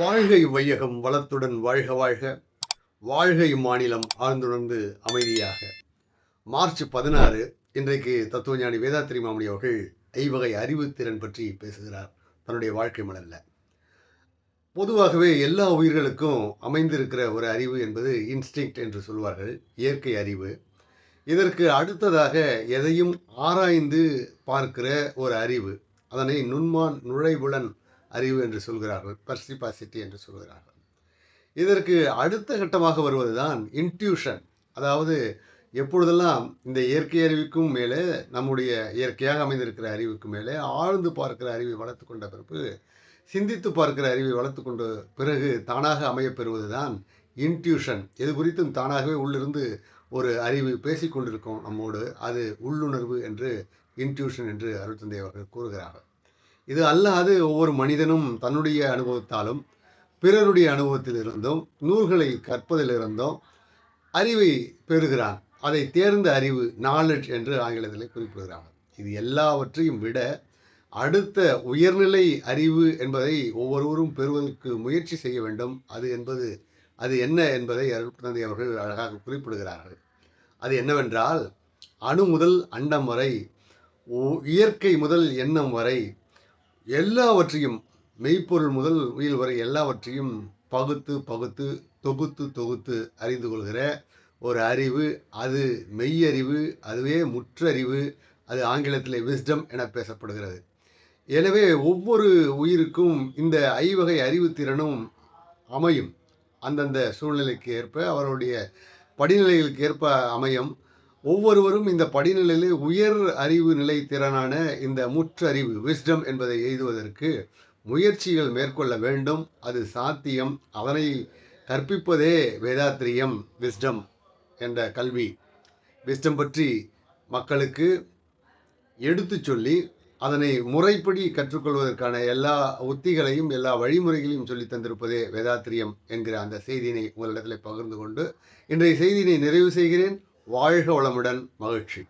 வாழ்கை வையகம் வளத்துடன் வாழ்க வாழ்க. வாழ்க இம்மாநிலம் ஆழ்ந்துணர்ந்து அமைதியாக. மார்ச் பதினாறு இன்றைக்கு தத்துவஞானி வேதாத்திரி மாமணி அவர்கள் ஐவகை அறிவுத்திறன் பற்றி பேசுகிறார். தன்னுடைய வாழ்க்கை மலரில். பொதுவாகவே எல்லா உயிர்களுக்கும் அமைந்திருக்கிற ஒரு அறிவு என்பது இன்ஸ்டிங்க்ட் என்று சொல்வார்கள் இயற்கை அறிவு. இதற்கு அடுத்ததாக எதையும் ஆராய்ந்து பார்க்கிற ஒரு அறிவு. அதனை நுண்மான் நுழைவுளன் அறிவு என்று சொல்கிறார்கள் பர்சிபாசிட்டி என்று சொல்கிறார்கள். இதற்கு அடுத்த கட்டமாக வருவது தான் இன்ட்யூஷன் அதாவது எப்பொழுதெல்லாம் இந்த இயற்கை அறிவுக்கும் மேலே நம்முடைய இயற்கையாக அமைந்திருக்கிற அறிவுக்கு மேலே ஆழ்ந்து பார்க்கிற அறிவை வளர்த்து கொண்ட பிறகு சிந்தித்து பார்க்கிற அறிவை வளர்த்து கொண்ட பிறகு தானாக அமையப்பெறுவது தான் இன்ட்யூஷன் இது குறித்தும் தானாகவே உள்ளிருந்து ஒரு அறிவு பேசிக்கொண்டிருக்கோம் நம்மோடு அது உள்ளுணர்வு என்று இன்ட்யூஷன் என்று அருட்தந்தை அவர்கள் கூறுகிறார்கள். இது அல்லாது ஒவ்வொரு மனிதனும் தன்னுடைய அனுபவத்தாலும் பிறருடைய அனுபவத்திலிருந்தும் நூல்களை கற்பதிலிருந்தும் அறிவை பெறுகிறான். அதை தேர்ந்த அறிவு நாலெட் என்று ஆங்கிலத்தில் குறிப்பிடுகிறார்கள் இது எல்லாவற்றையும் விட அடுத்த உயர்நிலை அறிவு என்பதை ஒவ்வொருவரும் பெறுவதற்கு முயற்சி செய்ய வேண்டும். அது என்பது அது என்ன என்பதை அருட்தந்தை அவர்கள் அழகாக குறிப்பிடுகிறார்கள். அது என்னவென்றால் அணு முதல் அண்டம் வரை உ- இயற்கை முதல் எண்ணம் வரை எல்லாவற்றையும் மெய்ப்பொருள் முதல் உயிர் வரை எல்லாவற்றையும் பகுத்து பகுத்து தொகுத்து தொகுத்து அறிந்து கொள்கிற ஒரு அறிவு. அது மெய்யறிவு அதுவே முற்றறிவு. அது ஆங்கிலத்தில் விஸ்டம் என பேசப்படுகிறது. எனவே ஒவ்வொரு உயிருக்கும் இந்த ஐவகை அறிவுத்திறனும் அமையும். அந்தந்த சூழ்நிலைக்கு ஏற்ப அவருடைய படிநிலைகளுக்கு ஏற்ப அமையும். ஒவ்வொருவரும் இந்த படிநிலையிலே உயர் அறிவு நிலை திறனான இந்த முற்றறிவு விஸ்டம் என்பதை எய்துவதற்கு முயற்சிகள் மேற்கொள்ள வேண்டும். அது சாத்தியம். அதனை கற்பிப்பதே வேதாத்திரியம் விஸ்டம் என்ற கல்வி. விஸ்டம் பற்றி மக்களுக்கு எடுத்துச் சொல்லி அதனை முறைப்படி கற்றுக்கொள்வதற்கான எல்லா உத்திகளையும் எல்லா வழிமுறைகளையும் சொல்லி தந்திருப்பதே வேதாத்திரியம் என்கிற அந்த செய்தியினை உங்களிடத்தில் பகிர்ந்து கொண்டு இன்றைய செய்தியினை நிறைவு செய்கிறேன். வாழ்க வளமுடன் மகிழ்ச்சி.